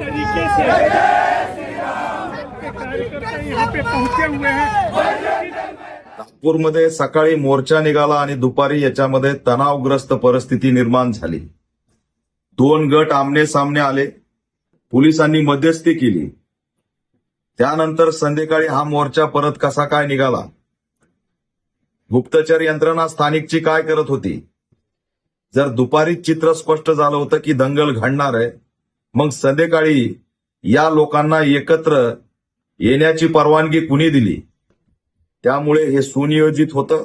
तरीके से नागपूरमध्ये सकाळी मोर्चा निघाला आणि दुपारी याच्यामध्ये तणावग्रस्त परिस्थिती निर्माण झाली. दोन गट आमने सामने आले. पोलिसांनी मध्यस्थी केली. त्यानंतर संध्याकाळी हा मोर्चा परत कसा काय निघाला? गुप्तचर यंत्रणा स्थानिकची काय करत होती? जर दुपारी चित्र स्पष्ट झालं होतं की दंगल घडणार आहे मग संध्याकाळी या लोकांना एकत्र येण्याची परवानगी कुणी दिली? त्यामुळे हे सुनियोजित होतं.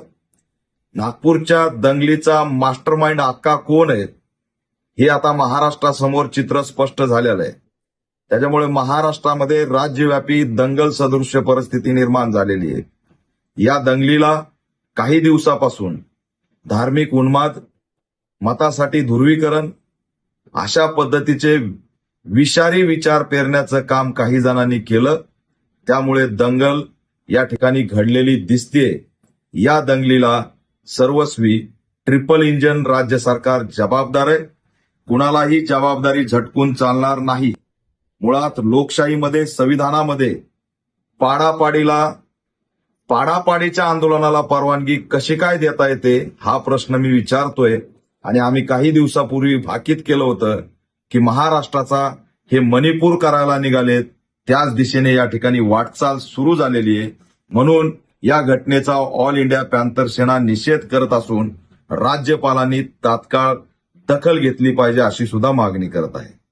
नागपूरच्या दंगलीचा मास्टर माइंड अक्का कोण आहे हे आता महाराष्ट्रासमोर चित्र स्पष्ट झालेलं आहे. त्याच्यामुळे महाराष्ट्रामध्ये राज्यव्यापी दंगल सदृश्य परिस्थिती निर्माण झालेली आहे. या दंगलीला काही दिवसापासून धार्मिक उन्माद मतासाठी ध्रुवीकरण अशा पद्धतीचे विषारी विचार पेरण्याचं काम काही जणांनी केलं. त्यामुळे दंगल या ठिकाणी घडलेली दिसते या दंगलीला सर्वस्वी ट्रिपल इंजन राज्य सरकार जबाबदार आहे. कुणालाही जबाबदारी झटकून चालणार नाही. मुळात लोकशाहीमध्ये संविधानामध्ये पाडापाडीला पाडापाडीच्या आंदोलनाला परवानगी कशी काय देता येते हा प्रश्न मी विचारतोय. आणि आम्ही काही दिवसापूर्वी भाकीत केलं होतं. की महाराष्ट्राचा हे मणिपूर करायला निघालेत त्याच दिशेने या ठिकाणी वाटचाल सुरू झालेली आहे. म्हणून या घटनेचा ऑल इंडिया पॅन्थर सेना निषेध करत असून राज्यपालांनी तात्काळ दखल घेतली पाहिजे अशी सुद्धा मागणी करत आहे.